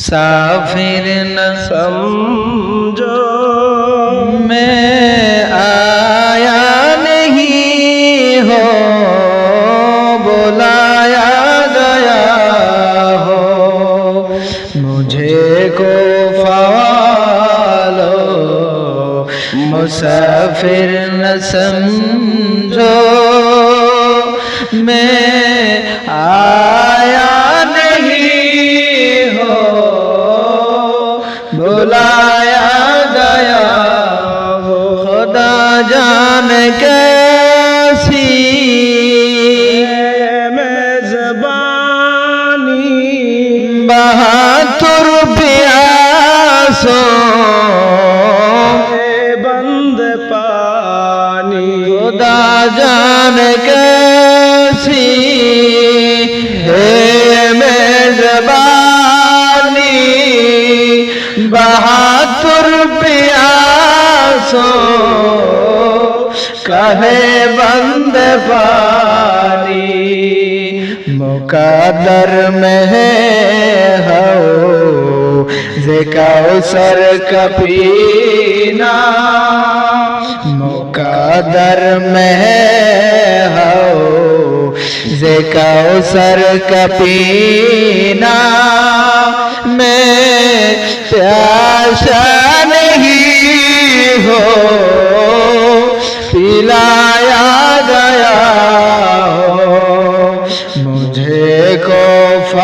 साफिर न समझो। मैं आया नहीं हो, बुलाया गया हो। मुझे को फवालो मुसाफिर न समझो। मैं आया मेजबानी बहातुर प्यासों बंद पानी खुदा जान कैसी है मेजबानी बहातुर प्यासों कहे बंद पानी मुकादर में है। जिकाओ सर कपीना मुकादर में हो। जिकाओ सर कपीना मैं प्यासा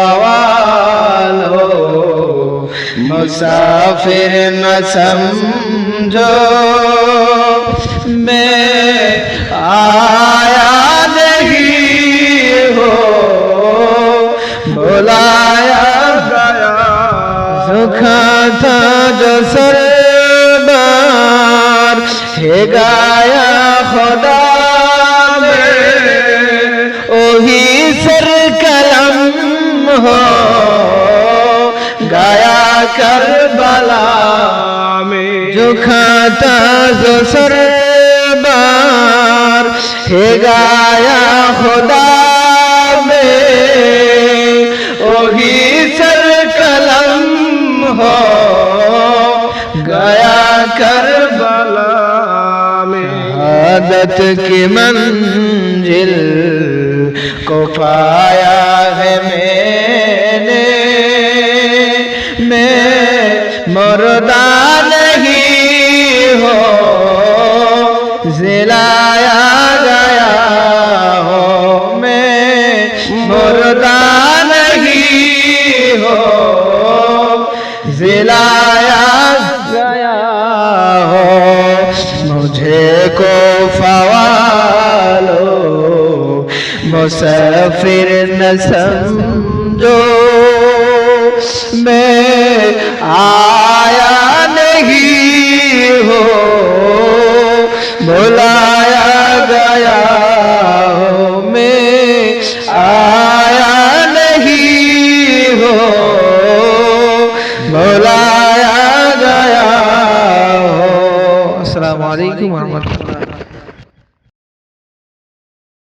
फवालो मुसाफिर न समझो। मैं आया नहीं हो। बुलाया गया। सुखा था जो सरबार है गाया खुदा ओही सर हो। गाया कर बला में। जो खाता जो सरबार है गाया खुदा में। ओही सर कलम हो। गया कर बला में। आदत की मंजिल को पाया है मैंने। मैं मुर्दा नहीं हो जिलाया गया हो। मैं मुर्दा नहीं हो जिलाया गया हो। मुझे को मुसाफिर न समझो मैं आया नहीं हो, बुलाया गया हो, मैं आया नहीं हो, बुलाया गया हो। अस्सलाम वालेकुम